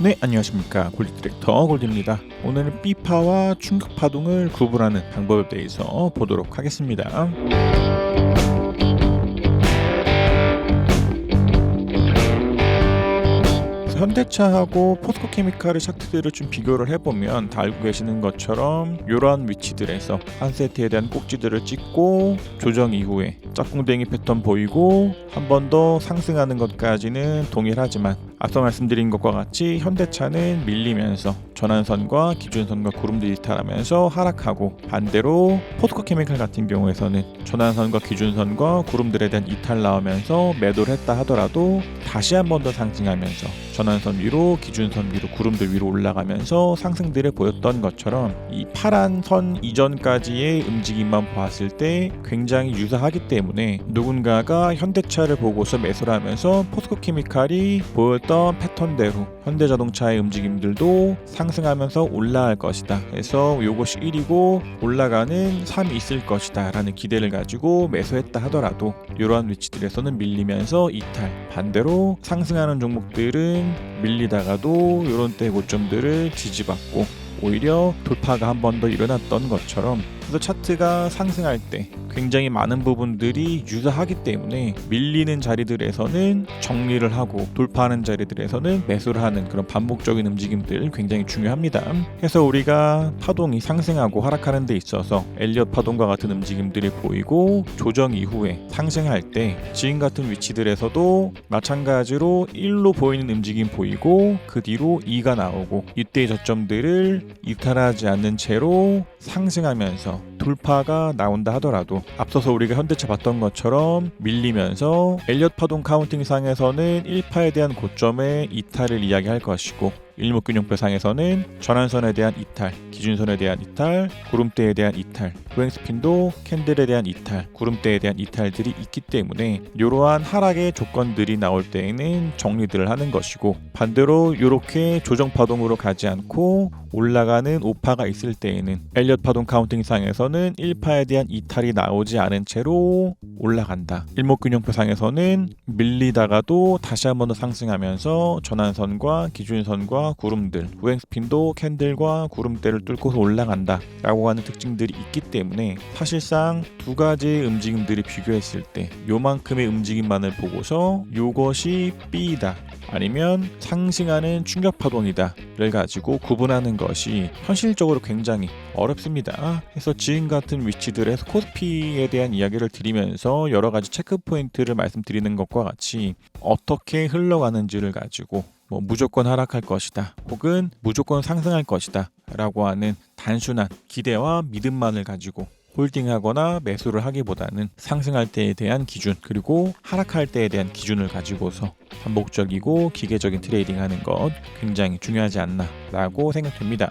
네, 안녕하십니까. 골드 디렉터 골드입니다. 오늘은 B파와 충격 파동을 구분하는 방법에 대해서 보도록 하겠습니다. 현대차하고 포스코 케미칼의 샤트들을 좀 비교를 해보면 다 알고 계시는 것처럼 이러한 위치들에서 한 세트에 대한 꼭지들을 찍고 조정 이후에 짝꿍댕이 패턴 보이고 한 번 더 상승하는 것까지는 동일하지만 앞서 말씀드린 것과 같이 현대차는 밀리면서 전환선과 기준선과 구름들이 이탈하면서 하락하고 반대로 포스코 케미칼 같은 경우에서는 전환선과 기준선과 구름들에 대한 이탈 나오면서 매도를 했다 하더라도 다시 한 번 더 상승하면서 전환선 위로 기준선 위로 구름들 위로 올라가면서 상승들을 보였던 것처럼 이 파란 선 이전까지의 움직임만 보았을 때 굉장히 유사하기 때문에 누군가가 현대차를 보고서 매수를 하면서 포스코 케미칼이 보였 던 패턴대로 현대자동차의 움직임들도 상승하면서 올라갈 것이다. 그래서 이것이 1이고 올라가는 3이 있을 것이다 라는 기대를 가지고 매수했다 하더라도 이러한 위치들에서는 밀리면서 이탈 반대로 상승하는 종목들은 밀리다가도 이런 때 고점들을 지지받고 오히려 돌파가 한 번 더 일어났던 것처럼 그래서 차트가 상승할 때 굉장히 많은 부분들이 유사하기 때문에 밀리는 자리들에서는 정리를 하고 돌파하는 자리들에서는 매수를 하는 그런 반복적인 움직임들 굉장히 중요합니다. 그래서 우리가 파동이 상승하고 하락하는 데 있어서 엘리엇 파동과 같은 움직임들이 보이고 조정 이후에 상승할 때 지금 같은 위치들에서도 마찬가지로 1로 보이는 움직임 보이고 그 뒤로 2가 나오고 이때의 저점들을 이탈하지 않는 채로 상승하면서 now. 돌파가 나온다 하더라도 앞서서 우리가 현대차 봤던 것처럼 밀리면서 엘리엇 파동 카운팅 상에서는 1파에 대한 고점의 이탈을 이야기할 것이고 일목균형표상에서는 전환선에 대한 이탈, 기준선에 대한 이탈, 구름대에 대한 이탈, 보행스핀도 캔들에 대한 이탈, 구름대에 대한 이탈들이 있기 때문에 이러한 하락의 조건들이 나올 때에는 정리들을 하는 것이고 반대로 이렇게 조정 파동으로 가지 않고 올라가는 오파가 있을 때에는 엘리엇 파동 카운팅상에서 는 1파에 대한 이탈이 나오지 않은 채로 올라간다. 일목균형표 상에서는 밀리다가도 다시 한 번 더 상승하면서 전환선과 기준선과 구름들, 우행스핀도 캔들과 구름대를 뚫고서 올라간다 라고 하는 특징들이 있기 때문에 사실상 두 가지의 움직임들이 비교했을 때 요만큼의 움직임만을 보고서 요것이 B이다 아니면 상승하는 충격 파동이다를 가지고 구분하는 것이 현실적으로 굉장히 어렵습니다. 그래서 지금 같은 위치들에서 코스피에 대한 이야기를 드리면서 여러 가지 체크 포인트를 말씀드리는 것과 같이 어떻게 흘러가는지를 가지고 뭐 무조건 하락할 것이다 혹은 무조건 상승할 것이다 라고 하는 단순한 기대와 믿음만을 가지고 홀딩하거나 매수를 하기보다는 상승할 때에 대한 기준 그리고 하락할 때에 대한 기준을 가지고서 반복적이고 기계적인 트레이딩 하는 것 굉장히 중요하지 않나라고 생각됩니다.